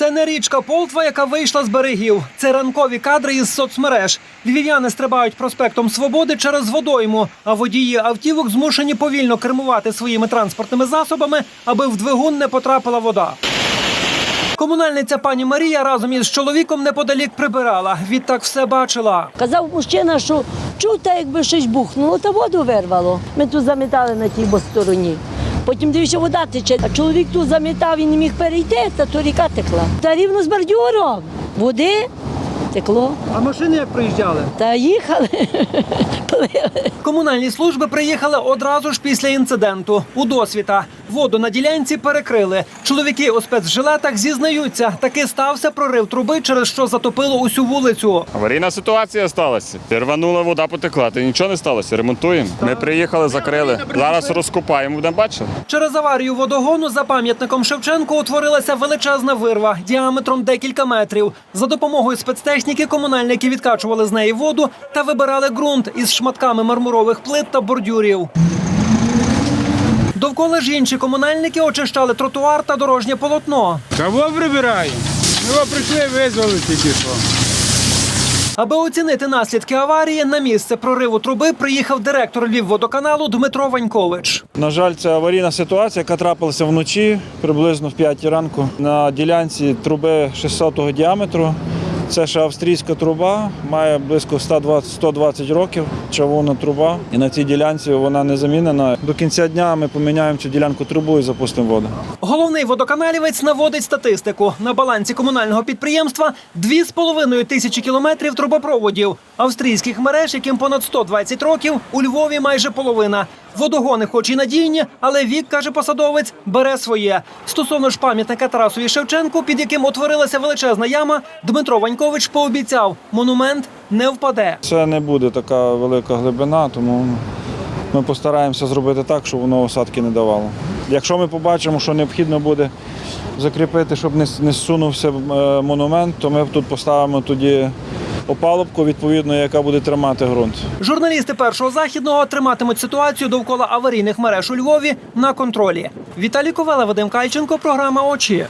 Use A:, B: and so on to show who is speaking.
A: Це не річка Полтва, яка вийшла з берегів. Це ранкові кадри із соцмереж. Львів'яни стрибають проспектом Свободи через водойму, а водії автівок змушені повільно кермувати своїми транспортними засобами, аби в двигун не потрапила вода. Комунальниця пані Марія разом із чоловіком неподалік прибирала. Відтак все бачила.
B: Казав мужчина, що чув, та якби щось бухнуло, та воду вирвало. Ми тут замітали на тій бо стороні. Потім дивився, вода тече. А чоловік тут замітав і не міг перейти, та то ріка текла. Та рівно з бордюром. Води текло.
A: А машини як приїжджали?
B: Та їхали, плили.
A: Комунальні служби приїхали одразу ж після інциденту. У досвіта воду на ділянці перекрили. Чоловіки у спецжилетах зізнаються, таки стався прорив труби, через що затопило усю вулицю.
C: Аварійна ситуація сталася. Рванула вода потекла, то нічого не сталося. Ремонтуємо. Ми приїхали, закрили. Зараз розкопаємо, будемо бачити.
A: Через аварію водогону за пам'ятником Шевченко утворилася величезна вирва діаметром декілька метрів. За допомогою спецтехніки комунальники відкачували з неї воду та вибирали ґрунт із шматками мармурових плит та бордюрів. Довкола ж інші комунальники очищали тротуар та дорожнє полотно.
D: Кого прибираємо? Ми його прийшли, визвали тільки що.
A: Аби оцінити наслідки аварії, на місце прориву труби приїхав директор Львівводоканалу Дмитро Ванькович.
E: На жаль, це аварійна ситуація, яка трапилася вночі, приблизно в 5 ранку. На ділянці труби 600 діаметру. Це ще австрійська труба, має близько 120, 120 років. Чавунна труба. І на цій ділянці вона не замінена. До кінця дня ми поміняємо цю ділянку трубу і запустимо воду.
A: Головний водоканалівець наводить статистику. На балансі комунального підприємства 2,5 тисячі кілометрів трубопроводів. Австрійських мереж, яким понад 120 років, у Львові майже половина. Водогони, хоч і надійні, але вік, каже посадовець, бере своє. Стосовно ж пам'ятника Тарасові Шевченку, під яким утворилася величезна яма, Дмитро Ванькович пообіцяв, монумент не впаде.
E: Це не буде така велика глибина, тому ми постараємося зробити так, щоб воно осадки не давало. Якщо ми побачимо, що необхідно буде закріпити, щоб не, зсунувся е, монумент, то ми тут поставимо тоді опалубку, відповідно, яка буде тримати ґрунт.
A: Журналісти першого західного триматимуть ситуацію довкола аварійних мереж у Львові на контролі. Віталій Ковела, Вадим Кальченко, програма Очі.